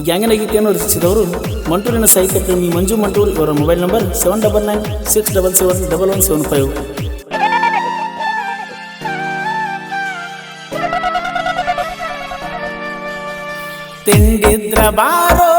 ಗ್ಯಾಂಗನ ಗೀತೆಯನ್ನು ರಚಿಸಿದವರು ಮಂಟೂರಿನ ಸಾಹಿತ್ಯ ಪ್ರೇಮಿ ಮಂಜು ಮಂಟೂರ್ ಇವರ mobile number seven double nine six double seven double one seven five. ತಿಂಡಿದ್ರ ಬಾರೋ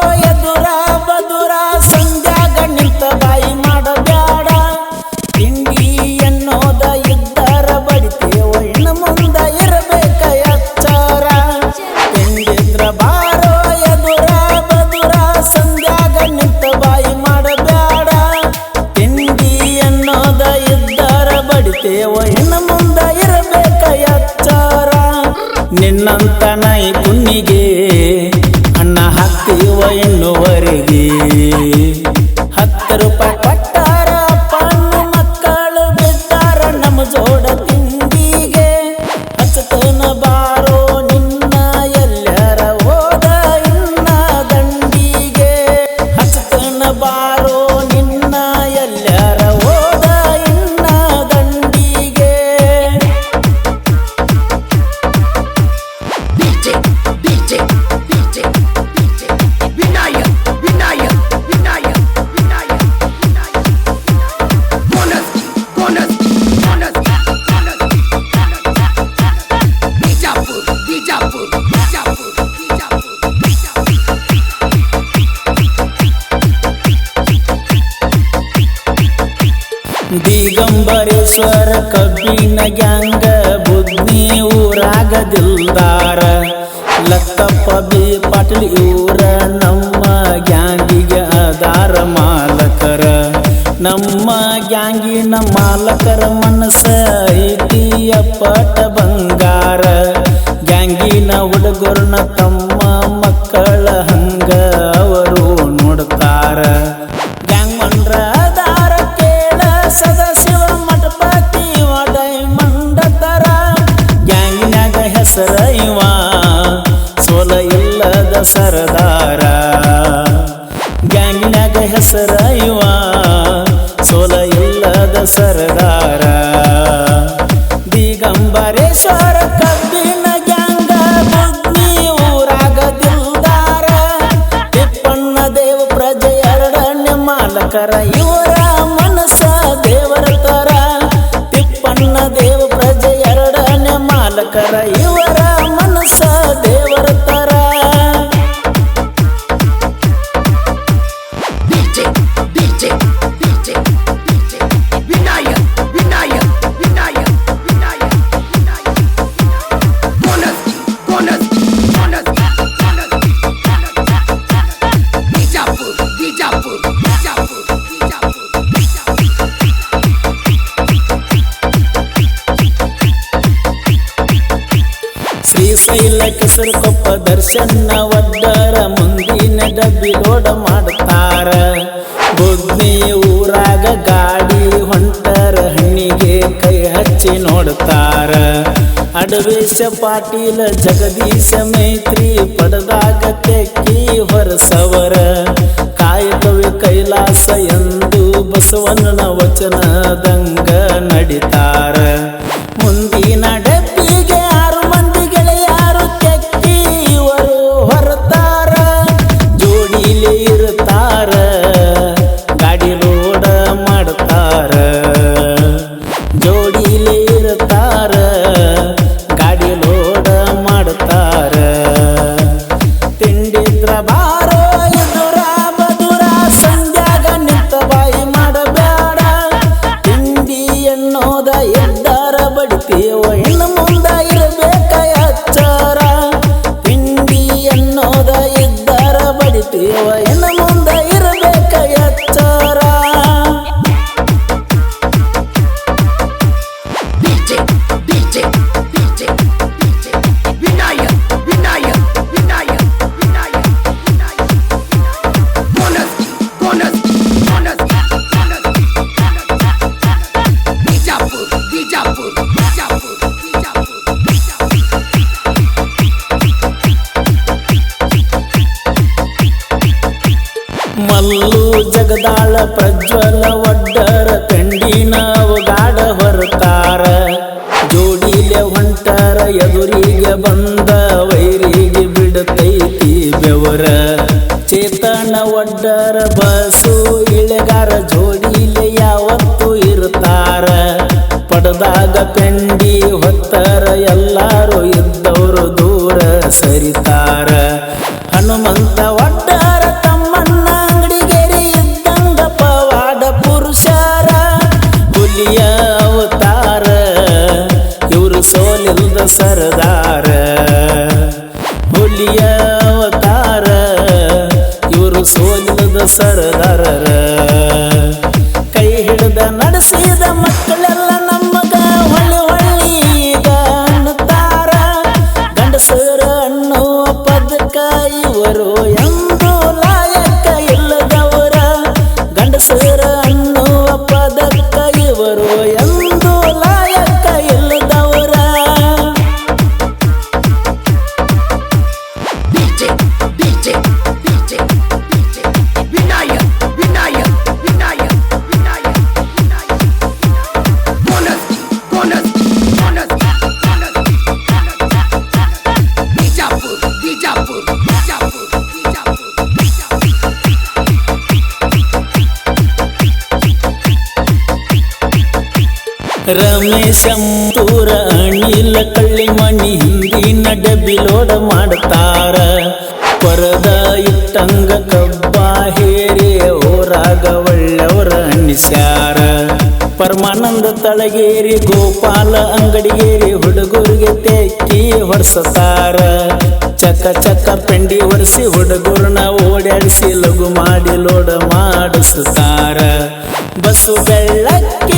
ನಿನ್ನಂತನೈ ಪುಣ್ಣಿಗೆ ದಿಗಂಬರೇಶ್ವರ ಕಬ್ಬಿನ ಗ್ಯಾಂಗ, ಬುದ್ಧಿ ಊರಾಗ ದಿಲ್ದಾರ ಲಕ್ಕಪ್ಪ ಬಿ. ಪಾಟಲಿ ಇವರ ನಮ್ಮ ಗ್ಯಾಂಗಿಗೆ ಅದಾರ ಮಾಲಕರ. ನಮ್ಮ ಗ್ಯಾಂಗಿನ ಮಾಲಕರ ಮನಸ್ಸ ಐತಿಯ ಪಟ ಬಂಗಾರ. ಗ್ಯಾಂಗಿನ ಹುಡುಗರನ ತಮ್ಮ ಮಕ್ಕಳ ಸರದಾರ. ಗ್ಯಾಂಗ್ನಾಗ ಹೆಸರ ಇವ ಸೋಲ ಇಲ್ಲದ ಸರದಾರ. ದಿಗಂಬರೇಶ್ವರ ಕಬ್ಬಿನ ಗ್ಯಾಂಗ ಬುದ್ಧಿ ಊರಾಗ ದಿಲ್ದಾರ ತಿಪ್ಪಣ್ಣ ದೇವ ಪ್ರಜೆ ಎರಡನೇ ಮಾಲಕರ ಕೆಸರು ಕೊಪ್ಪ ದರ್ಶನ ಒದ್ದರ ಮುಂದಿನ ಡಬ್ಬಿ ರೋಡ ಮಾಡುತ್ತಾರ ಬುದ್ಧಿ ಊರಾಗ ಗಾಡಿ ಹೊಂಟರ, ಹಣ್ಣಿಗೆ ಕೈ ಹಚ್ಚಿ ನೋಡುತ್ತಾರ ಅಡವೇಶ ಪಾಟೀಲ, ಜಗದೀಶ ಮೈತ್ರಿ ಪಡೆದಾಗ ತೆಕ್ಕಿ ಹೊರಸವರ. ಕಾಯಕವಿ ಕೈಲಾಸ ಎಂದು ಬಸವಣ್ಣನ ವಚನದಂಗ ಪ್ರಜ್ವಲ ಒಡ್ಡರ ನಾವು ಗಾಡ ಹೊರತಾರ. ಜೋಡಿಲೆ ಹೊಂಟರ ಎದುರಿಗೆ ಬಂದ ವೈರಿಗೆ ಬಿಡತೈತಿ ಬೆವರ. ಚೇತನ ಒಡ್ಡರ ಬಸು ಇಳೆಗಾರ ಜೋಡಿಲೆ ಯಾವತ್ತು ಇರ್ತಾರ. ಪಡದಾಗ ಪೆಂಡಿ ಹೊತ್ತರ ಎಲ್ಲಾರು ಇದ್ದವರು ದೂರ ಸರಿತಾರ. ಹುಲಿಯ ಅವತಾರ ಇವರು ಸೋಲಿಲ್ದ ಸರದಾರ. ಹುಲಿಯ ಅವತಾರ, ಇವರು ಸೋಲಿಲ್ಲದ ಸರದಾರರ. ಕೈ ಹಿಡಿದ ನಡೆಸಿದ ಮಕ್ಕಳೆಲ್ಲ ನಮ್ಮಗ ಹೊಳ್ಳಿ ಹೊಳ್ಳಿ ಈಗ ಅನ್ನುತ್ತಾರ. ಗಂಡಸರ ಅನ್ನೋ ಪದಕ ಇವರು ಎಂದು ರಮೇಶ ತೂರ ಅಣಿಲ ಕಳ್ಳಿ ಮಣಿ ಹಿಂದಿನ ಡಬ್ಬಿಲೋಡ ಮಾಡ್ತಾರ. ಪರದ ಇಟ್ಟಂಗ ಕಬ್ಬ ಹೇರಿ ಓರಾಗ ಒಳ್ಳೆಯವರ ಅನಿಸ್ಯಾರ. ಪರಮಾನಂದ ತಳಗೇರಿ, ಗೋಪಾಲ ಅಂಗಡಿಗೇರಿ, ಹುಡುಗರಿಗೆ ತೆಕ್ಕಿ ಹೊಡ್ಸತಾರ. ಚಕ ಚಕ್ಕ ಪೆಂಡಿ ಒರೆಸಿ ಹುಡುಗರನ್ನ ಓಡಾಡಿಸಿ ಲಘು ಮಾಡಿ ಲೋಡ ಮಾಡಿಸುತ್ತಾರ ಬಸ್ಸು ಬೆಳ್ಳಕ್ಕೆ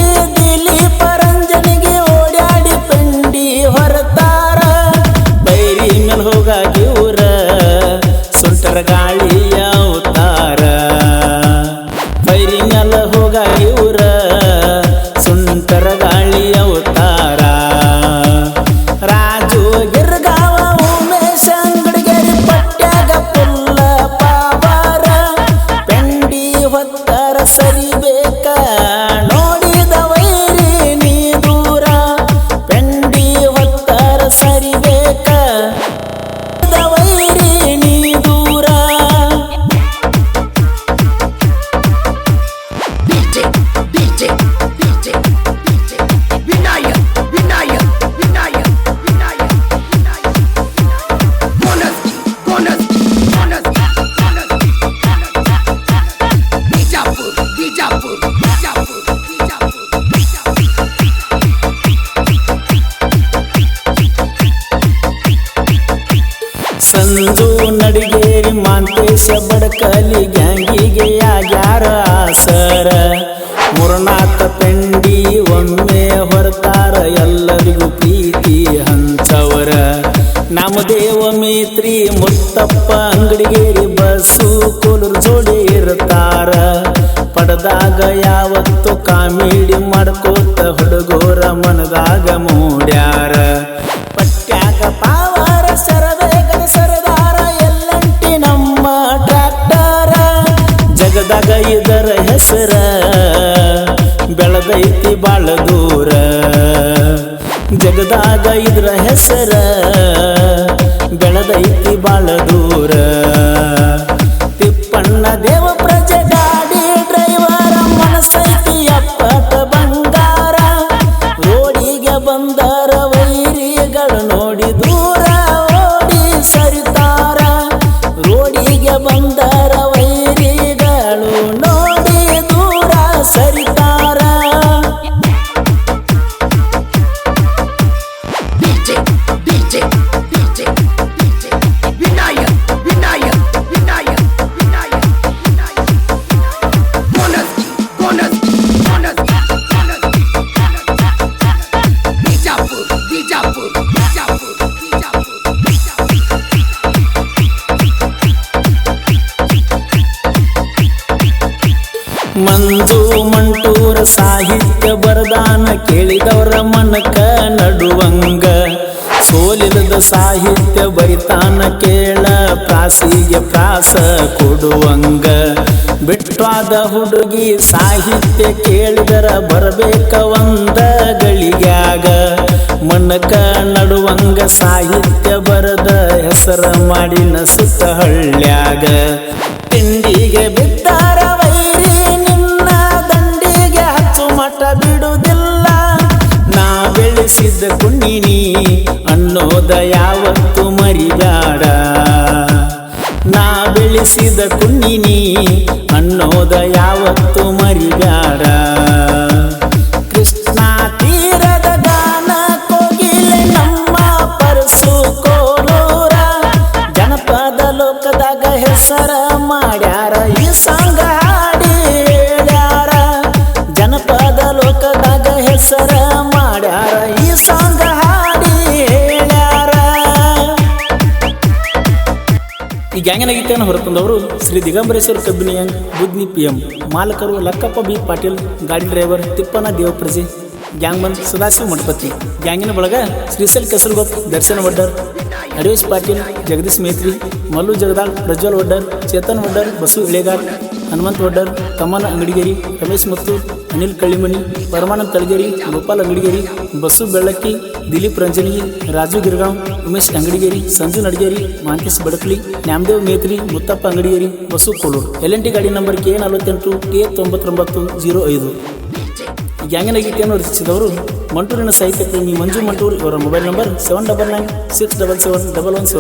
ಸಂಜು ನಡಿಗೇರಿ ಮಾಂತೇಶ ಬಡಕಲಿ ಗ್ಯಾಂಗಿಗೆ ಯಾಗ್ಯಾರ ಸರ. ಮುರನಾಥ ಪೆಂಡಿ ಒಮ್ಮೆ ಹೊರತಾರ, ಎಲ್ಲರಿಗೂ ಪ್ರೀತಿ ಹಂಚವರ. ನಾಮದೇವ ಮೇತ್ರಿ ಮುತ್ತಪ್ಪ ಅಂಗಡಿಗೇರಿ ಬಸ್ಸು ಕೋಲೂರು ಜೋಡಿ ಇರ್ತಾರ. ಪಡೆದಾಗ ಯಾವತ್ತು ಕಾಮಿಡಿ ಮಾಡ್ಕೋತ ಹುಡುಗೋರ ಮನದಾಗ ಮೂಡ್ಯಾರ ಬೆಳೆದೈತಿ ಬಾಳ ದೂರ. ಜಗದಾಗ ಇದ್ರ ಹೆಸರ ಬೆಳದೈತಿ ಬಾಳ ದೂರ. ಕೇಳಿದವರ ಮನಕ ನಡುವಂಗ. ಸೋಲಿಲ್ಲದ ಸಾಹಿತ್ಯ ಬೈತಾನ ಕೇಳ, ಪ್ರಾಸಿಗೆ ಪ್ರಾಸ ಕೊಡುವಂಗ. ಬಿಟ್ವಾದ ಹುಡುಗಿ ಸಾಹಿತ್ಯ ಕೇಳಿದರ ಬರಬೇಕ ಒಂದ ಗಳಿಗ್ಯಾಗ. ಮನಕ ನಡುವಂಗ ಸಾಹಿತ್ಯ ಬರದ ಹೆಸರ ಮಾಡಿನ ಸುತ್ತ ಹಳ್ಳ್ಯಾಗ ತಿಂಡಿಗೆ ಬಿದ್ದಾರ ಬೆಳೆಸಿದ ಕುಣ್ಣಿನಿ ಅನ್ನೋದ ಯಾವತ್ತು ಮರಿಬೇಡ ನಾ ಬೆಳೆಸಿದ ಕುಣ್ಣಿನಿ ಅನ್ನೋದ ಯಾವತ್ತು ಮರಿಬ್ಯಾಡ. ಗ್ಯಾಂಗಿನ ಗೀತೆಯನ್ನು ಹೊರತಂದವರು Shri Digambareshwara Kabbini gang Budni P M ಮಾಲಕರು Lakkappa B Patil, ಗಾಡಿ ಡ್ರೈವರ್ ತಿಪ್ಪನ ದೇವಪ್ರಜೆ ಗ್ಯಾಂಗ್ ಬಂದ್ ಸದಾಶಿವ ಮಠಪತಿ. ಗ್ಯಾಂಗಿನ ಬಳಗ ಶ್ರೀಸೆಲ್ ಕೆಸರುಗೊಪ್ ದರ್ಶನ ವಡ್ಡರ್ ಹರೇಶ್ ಪಾಟೀಲ್, ಜಗದೀಶ್ ಮೇತ್ರಿ, ಮಲ್ಲು ಜಗದಾಳ್, ಪ್ರಜ್ವಲ್ ವಡ್ಡರ್ ಚೇತನ್ ವಡ್ಡರ್ ಬಸು ಇಳೆಗಾರ್ ಹನುಮಂತ್ ವಡ್ಡರ್ ತಮ್ಮನ ಅಂಗಡಿಗೇರಿ, ರಮೇಶ್ ಮತ್ತು, Anil Kallimani Paramanand Talageri Gopal Angadigeri Basu Bellakki, Dilip Ranjani, Raju Girgaon Umesh Angadigeri, Sanju Nadageri Mankesh Badakli, Namdev Metri, Muttappa Angadigeri Basu Koluru. L N T ಗಾಡಿ number K ನಲವತ್ತೆಂಟು, K ತೊಂಬತ್ತೊಂಬತ್ತು, zero ಐದು. ಗ್ಯಾಂಗಿನ ಗೀತೆಯನ್ನು ರಚಿಸಿದವರು ಮಂಟೂರಿನ ಸಾಹಿತ್ಯ ಪ್ರೇಮಿ ಮಂಜು ಮಂಟೂರ್ ಇವರ mobile number seven double nine six double seven double one seven